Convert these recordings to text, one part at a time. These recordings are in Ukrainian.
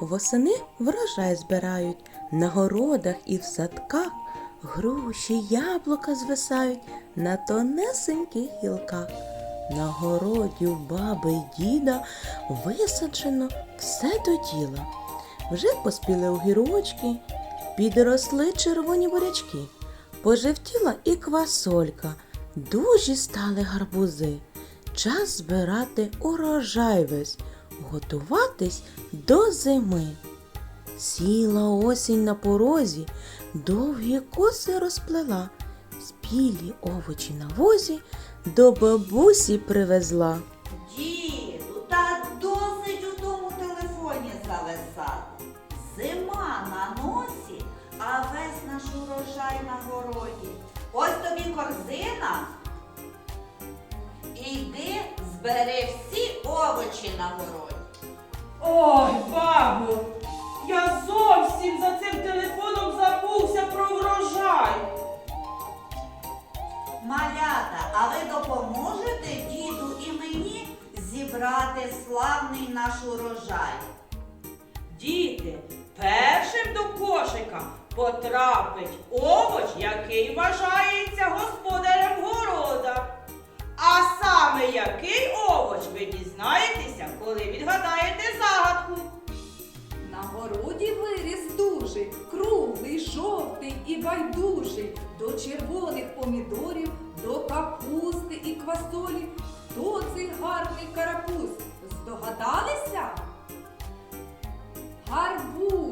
восени врожай збирають, на городах і в садках груші, яблука звисають на тонесеньких гілках. На городі у баби й діда висаджено все до діла. Вже поспіли огірочки, підросли червоні бурячки, пожевтіла і квасолька, дужі стали гарбузи. Час збирати урожай весь, готуватись до зими. Сіла осінь на порозі, довгі коси розплела, спілі овочі на возі до бабусі привезла. Діду, та досить у тому телефоні зависати. Зима на носі, а весь наш урожай на городі. Ось тобі корзина. Ой, бабу, я зовсім за цим телефоном забувся про врожай. Малята, а ви допоможете діду і мені зібрати славний наш урожай? Діти, першим до кошика потрапить овоч, який вважається господарем города. А саме який овоч ви дізнаєтеся, коли відгадаєте виріс круглий, жовтий і байдужий, до червоних помідорів, до капусти і квасолі. Хто цей гарний карапуз? Здогадалися? Гарбуз.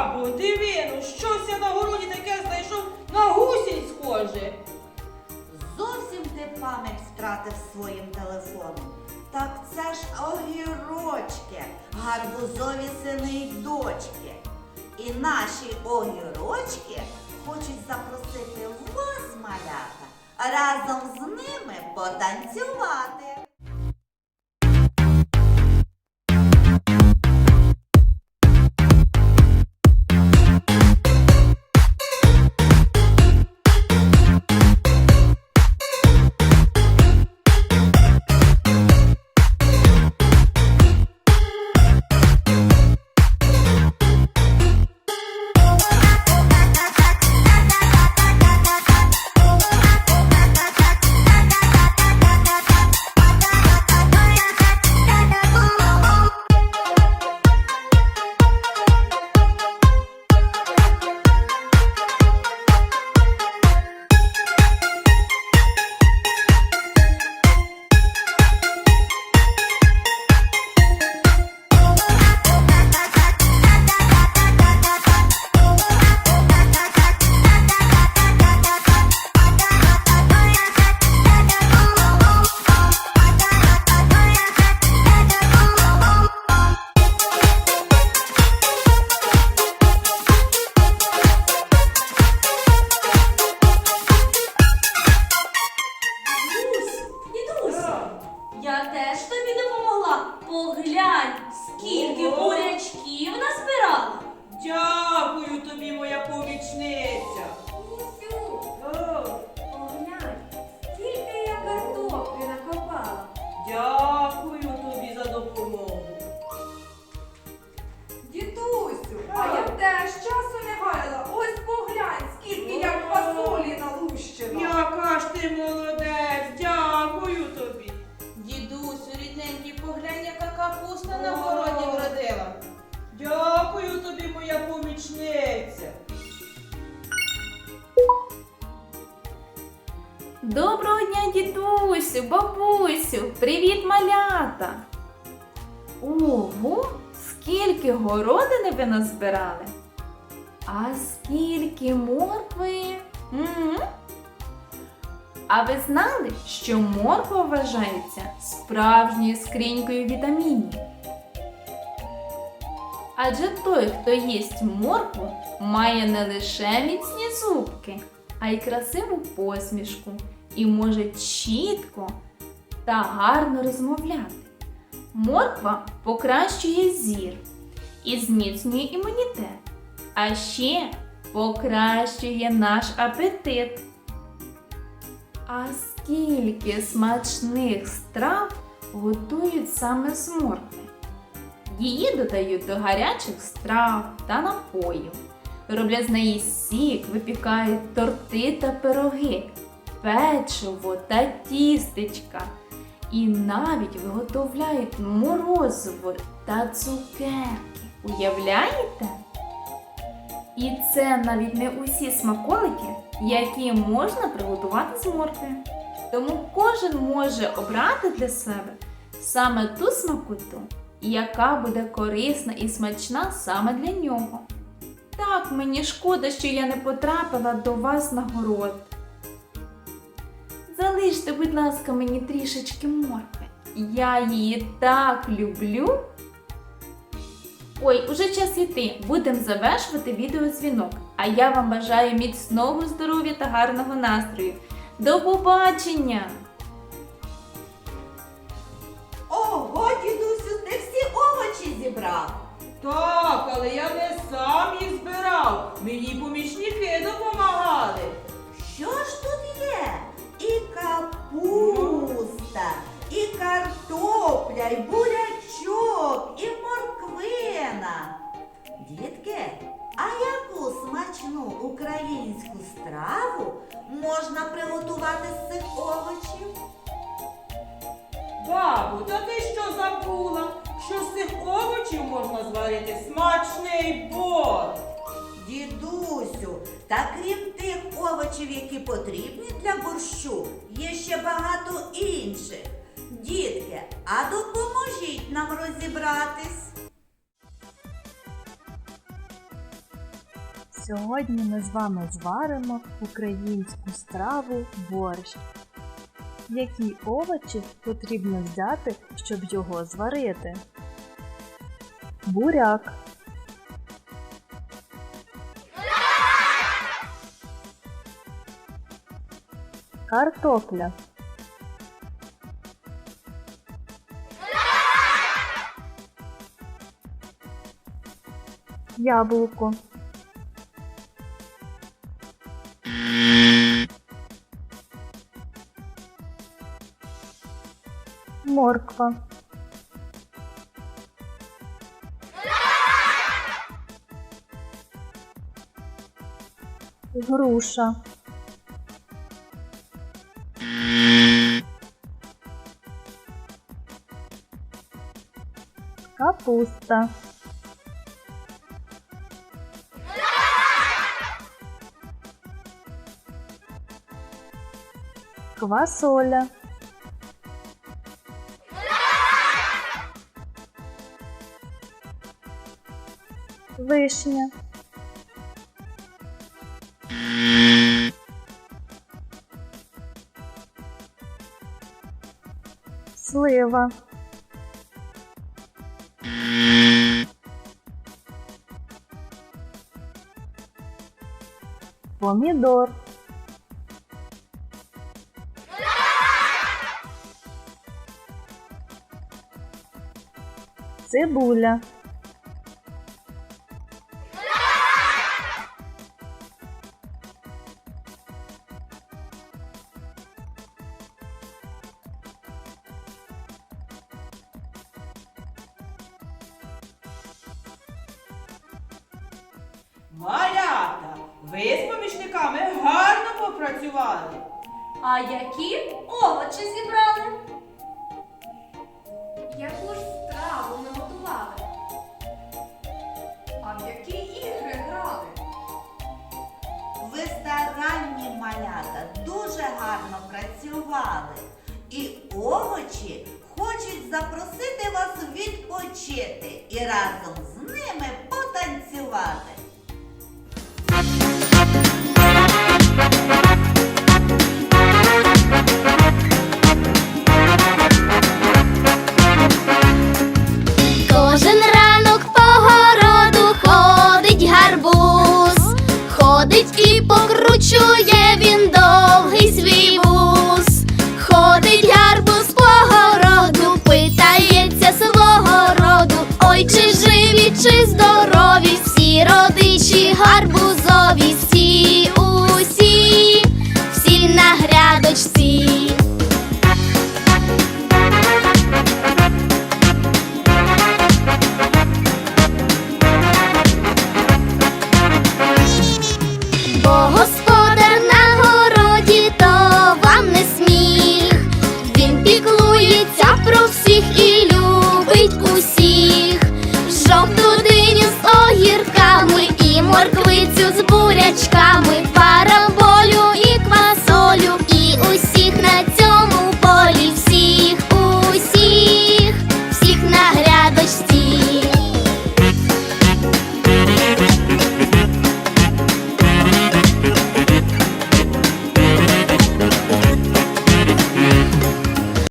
Бабу, диви, ну щось я на городі таке знайшов на гусінь схоже. Зовсім ти пам'ять втратив своїм телефоном. Так це ж огірочки, гарбузові сини й дочки. І наші огірочки хочуть запросити вас, малята, разом з ними потанцювати. Бабусю, привіт, малята. Ого, скільки городини ви назбирали. А скільки моркви? М? А ви знали, що морква вважається справжньою скринькою вітамінів? Адже той, хто їсть моркву, має не лише міцні зубки, а й красиву посмішку і може чітко та гарно розмовляти. Морква покращує зір і зміцнює імунітет, а ще покращує наш апетит. А скільки смачних страв готують саме з моркви? Її додають до гарячих страв та напоїв. Роблять з неї сік, випікають торти та пироги, печиво та тістечка. І навіть виготовляють морозиво та цукерки. Уявляєте? І це навіть не усі смаколики, які можна приготувати з моркви. Тому кожен може обрати для себе саме ту смакоту, яка буде корисна і смачна саме для нього. Так, мені шкода, що я не потрапила до вас на город. Залиште, будь ласка, мені трішечки моркви. Я її так люблю. Ой, уже час іти. Будемо завершувати відеодзвінок. А я вам бажаю міцного здоров'я та гарного настрою. До побачення! Ого, дідусю, ти всі овочі зібрав. Так, але я не сам їх збирав. Мені Бабу, та ти що забула? Що з цих овочів можна зварити смачний борщ? Дідусю, та крім тих овочів, які потрібні для борщу, є ще багато інших. Дітки, а допоможіть нам розібратись. Сьогодні ми з вами зваримо українську страву борщ. Які овочі потрібно взяти, щоб його зварити? Буряк. Картопля. Яблуко. Морква. Груша. Капуста. Квасоля. Вишня. Слива. Помідор. Цибуля. А які? Овочі